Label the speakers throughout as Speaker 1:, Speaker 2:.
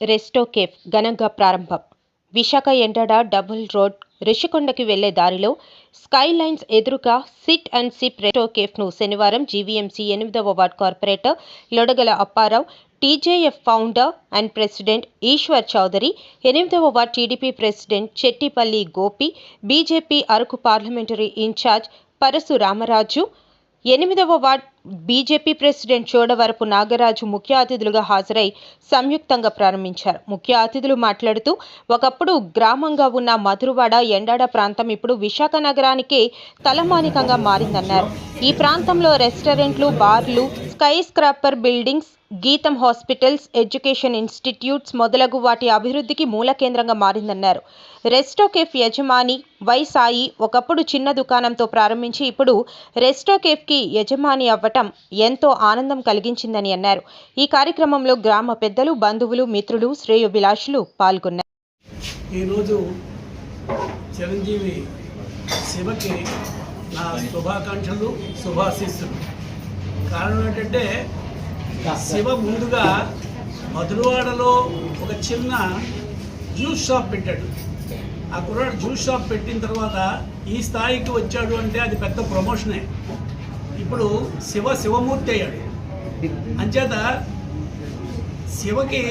Speaker 1: Resto cafe ఘనంగా ప్రారంభం. Visakha Endada double road రిషికొండకి వెళ్ళే దారిలో స్కై లైన్స్ ఎదురుగా సిట్ అండ్ సిప్ రెస్టో కేఫ్ను శనివారం జీవీఎంసీ ఎనిమిదవ ward corporator Lodagala Apparao TJF founder and president Eshwar Chowdary ఎనిమిదవ ward TDP president Chettipalli Gopi BJP Araku parliamentary incharge Parasu Ramaraju ఎనిమిదవ ward BJP president Chodavarapu Nagaraju ముఖ్య అతిథులుగా హాజరై సంయుక్తంగా ప్రారంభించారు. ముఖ్య అతిథులు మాట్లాడుతూ ఒకప్పుడు గ్రామంగా ఉన్న మధురవాడ ఎండాడ ప్రాంతం ఇప్పుడు విశాఖ నగరానికే తలమానికంగా మారిందన్నారు. ఈ ప్రాంతంలో రెస్టారెంట్లు బార్లు skyscraper buildings GITAM hospitals education institutes మొదలగు వాటి అభివృద్ధికి మూల కేంద్రంగా మారిందన్నారు. రెస్టోకేఫ్ యజమాని వై సాయి ఒకప్పుడు చిన్న దుకాణంతో ప్రారంభించి ఇప్పుడు రెస్టోకేఫ్కి యజమాని అవ్వటం ఎంతో ఆనందం కలిగించిందని అన్నారు. ఈ కార్యక్రమంలో గ్రామ పెద్దలు బంధువులు మిత్రులు శ్రేయోభిలాషులు పాల్గొన్నారు.
Speaker 2: ఈరోజు చిరంజీవి శివకి నా శుభాకాంక్షలు శుభాశీస్సులు. కారణం ఏంటంటే శివ ముందుగా మధురవాడలో ఒక చిన్న జ్యూస్ షాప్ పెట్టాడు. ఆ కుర్రాడు జ్యూస్ షాప్ పెట్టిన తర్వాత ఈ స్థాయికి వచ్చాడు అంటే అది పెద్ద ప్రమోషనే. ఇప్పుడు శివ శివమూర్తి అయ్యాడు. అంచేత శివకి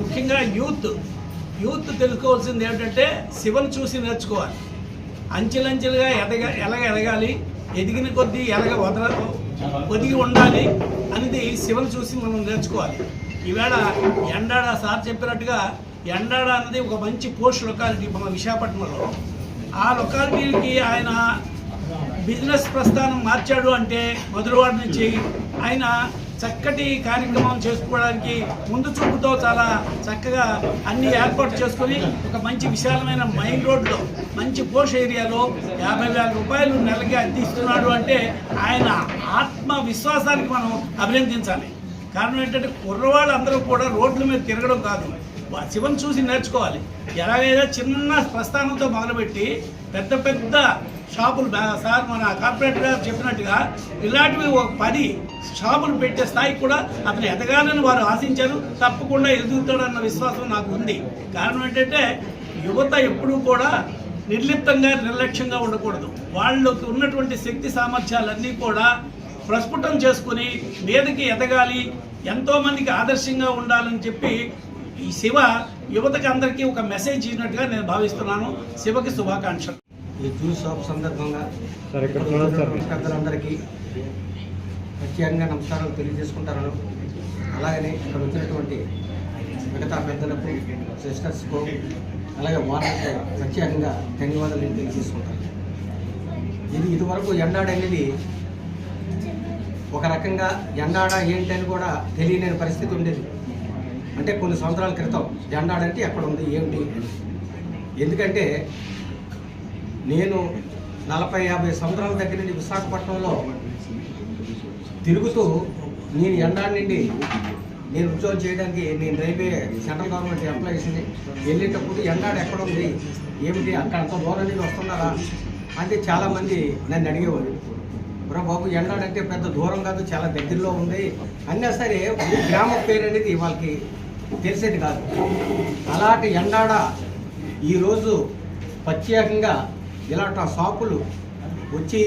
Speaker 2: ముఖ్యంగా యూత్ యూత్ తెలుసుకోవాల్సింది ఏమిటంటే శివను చూసి నేర్చుకోవాలి. అంచెలంచెలుగా ఎదగ ఎలాగ ఎదగాలి ఎదిగిన కొద్దీ ఎలాగ వదల ఒదిగి ఉండాలి అనేది శివను చూసి మనం నేర్చుకోవాలి. ఈవేళ ఎండాడ సార్ చెప్పినట్టుగా ఎండాడ అనేది ఒక మంచి పోస్ట్ లొకాలిటీ మన విశాఖపట్నంలో. ఆ లొకాలిటీకి ఆయన బిజినెస్ ప్రస్థానం మార్చాడు అంటే మధురవాడ నుంచి ఆయన చక్కటి కార్యక్రమం చేసుకోవడానికి ముందు చూపుతో చాలా చక్కగా అన్ని ఏర్పాటు చేసుకొని ఒక మంచి విశాలమైన మెయిన్ రోడ్లో మంచి పోష్ ఏరియాలో యాభై వేల రూపాయలు నెలకి అందిస్తున్నాడు అంటే ఆయన ఆత్మ విశ్వాసానికి మనం అభినందించాలి. కారణం ఏంటంటే కుర్రవాళ్ళు అందరూ కూడా రోడ్ల మీద తిరగడం కాదు. శివన్ చూసి నేర్చుకోవాలి. ఎలాగైనా చిన్న ప్రస్థానంతో మొదలుపెట్టి పెద్ద పెద్ద షాపులు సార్ మన కార్పొరేటర్ గారు చెప్పినట్టుగా ఇలాంటివి ఒక పది షాపులు పెట్టే స్థాయికి కూడా అతను ఎదగాలని వారు ఆశించారు. తప్పకుండా ఎదుగుతాడన్న విశ్వాసం నాకు ఉంది. కారణం ఏంటంటే యువత ఎప్పుడూ కూడా నిర్లిప్తంగా నిర్లక్ష్యంగా ఉండకూడదు. వాళ్ళకి ఉన్నటువంటి శక్తి సామర్థ్యాలన్నీ కూడా ప్రస్ఫుటం చేసుకుని మీదకి ఎదగాలి ఎంతోమందికి ఆదర్శంగా ఉండాలని చెప్పి ఈ శివ యువతకి అందరికీ ఒక మెసేజ్ ఇచ్చినట్టుగా నేను భావిస్తున్నాను. శివకి శుభాకాంక్షలు.
Speaker 3: ఈ జ్యూస్ షాప్ సందర్భంగా పెద్దలందరికీ ప్రత్యేకంగా నమస్కారాలు తెలియజేసుకుంటాను. అలాగనే ఇక్కడ వచ్చినటువంటి మిగతా పెద్దలకు సిస్టర్స్కు అలాగే వాళ్ళకు ప్రత్యేకంగా ధన్యవాదాలు తెలియజేసుకుంటాను. ఇది ఇదివరకు ఎండాడ అనేది ఒక రకంగా ఎండాడ ఏంటని కూడా తెలియలేని పరిస్థితి ఉండేది. అంటే కొన్ని సంవత్సరాల క్రితం జెండాడంటే ఎక్కడ ఉంది ఏమిటి ఎందుకంటే నేను నలభై యాభై సంవత్సరాల దగ్గర నుండి విశాఖపట్నంలో తిరుగుతూ నేను ఎండా నుండి నేను ఉద్యోగం చేయడానికి నేను రైల్వే సెంట్రల్ గవర్నమెంట్ ఎంప్లాయీస్ని వెళ్ళేటప్పుడు ఎండాడు ఎక్కడ ఉంది ఏమిటి అక్కడ అంత దూరం నుండి వస్తున్నారా అంటే చాలామంది నన్ను అడిగేవారు. బ్రో బాబు ఎండాడు పెద్ద దూరం కాదు చాలా దగ్గరలో ఉంది. అన్నా సరే గ్రామ పేరు అనేది వాళ్ళకి తెలిసేది కాదు. అలాంటి ఎండాడ ఈరోజు ప్రత్యేకంగా ఇలాంటి షాపులు వచ్చి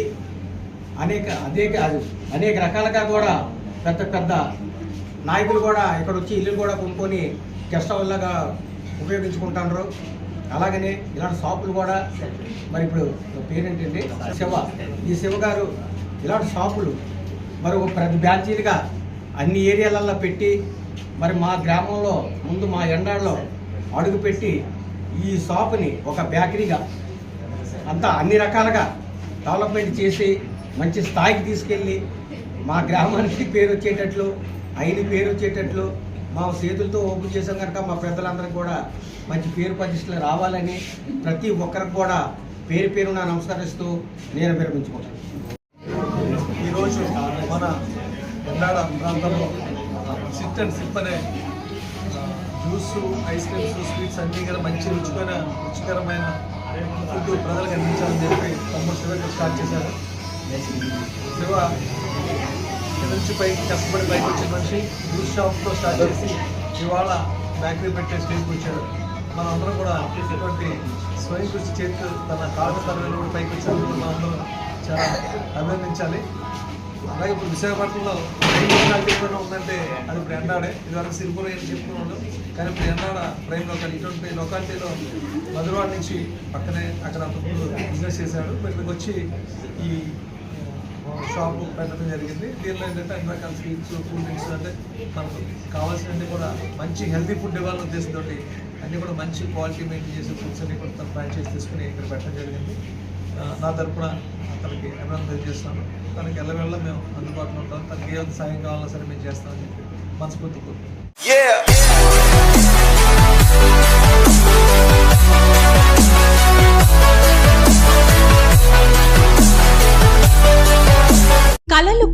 Speaker 3: అనేక అనేక అనేక రకాలుగా కూడా పెద్ద పెద్ద నాయకులు కూడా ఇక్కడ వచ్చి ఇల్లు కూడా కొనుక్కొని గెస్ట్ హౌస్లాగా ఉపయోగించుకుంటారు అలాగనే ఇలాంటి షాపులు కూడా మరి ఇప్పుడు పేరేంటండి? శివ. ఈ శివ గారు ఇలాంటి షాపులు మరి ఒక ప్రతి బ్యాచీలుగా అన్ని ఏరియాలల్లో పెట్టి మరి మా గ్రామంలో ముందు మా ఎండాల్లో అడుగుపెట్టి ఈ షాప్ని ఒక బేకరీగా అంతా అన్ని రకాలుగా డెవలప్మెంట్ చేసి మంచి స్థాయికి తీసుకెళ్ళి మా గ్రామానికి పేరు వచ్చేటట్లు అయిన పేరు వచ్చేటట్లు మా చేతులతో ఓపెన్ చేసాం కనుక మా పెద్దలందరికీ కూడా మంచి పేరు ప్రతిష్టలు రావాలని ప్రతి ఒక్కరికి కూడా పేరు పేరు నా నమస్కరిస్తూ నేను విరమించుకుంటాను
Speaker 4: ఈరోజు మన ఎండాడ ప్రాంతంలో సిట్ అండ్ సిప్ అనే జ్యూస్ ఐస్ క్రీమ్స్ స్వీట్స్ అన్నీ కూడా మంచి రుచికర రుచికరమైన ఫుడ్ ప్రజలకు అందించాలని చెప్పి తమ్ముడు శివ స్టార్ట్ చేశారు. శివ నుంచి పైకి కష్టపడి పైకి వచ్చిన మనిషి జ్యూస్ షాప్తో స్టార్ట్ చేసి ఇవాళ బేకరీ పెట్టే స్టేజ్కి వచ్చాడు. మనం అందరం కూడా ఇటువంటి స్వయం కృషి చేస్తూ తన కాళ్ళ తరగతి కూడా పైకి వచ్చినందుకు మనం అందరం చాలా అభినందించాలి. అలాగే ఇప్పుడు విశాఖపట్నంలో ప్రైమ్ లొకాలిటీ ఉందంటే అది ఇప్పుడు ఎండాడే ఇదివరకు సిరిపురం అని చెప్పుకున్నాడు? కానీ ఇప్పుడు ఎండాడ ప్రైమ్ లొకాలిటీ ఇటువంటి లొకాలిటీలో మధురవాడ నుంచి పక్కనే అక్కడ అంతకుముందు బిజినెస్ చేశాడు. ఇప్పుడు ఇక్కడికి వచ్చి ఈ షాపు పెట్టడం జరిగింది. దీనిలో ఏంటంటే అన్ని రకాల స్వీట్స్ కూల్ డ్రింక్స్ అంటే మనకు కావాల్సినవి కూడా మంచి హెల్తీ ఫుడ్ ఇవ్వాలని ఉద్దేశంతో అన్నీ కూడా మంచి క్వాలిటీ మెయింటైన్ చేసే ఫుడ్స్ అన్ని కూడా తను ప్యాక్ చేసి తీసుకుని ఇక్కడ పెట్టడం జరిగింది. నా తరపున తనకి అభినందన చేస్తాను తనకి ఎల్లవెళ్ళ మేము అందుబాటులో ఉంటాం. తనకి ఏ సాయం కావాలన్నా సరే మేము చేస్తామని చెప్పి మనస్ఫూర్తి కోరుకుంటున్నాం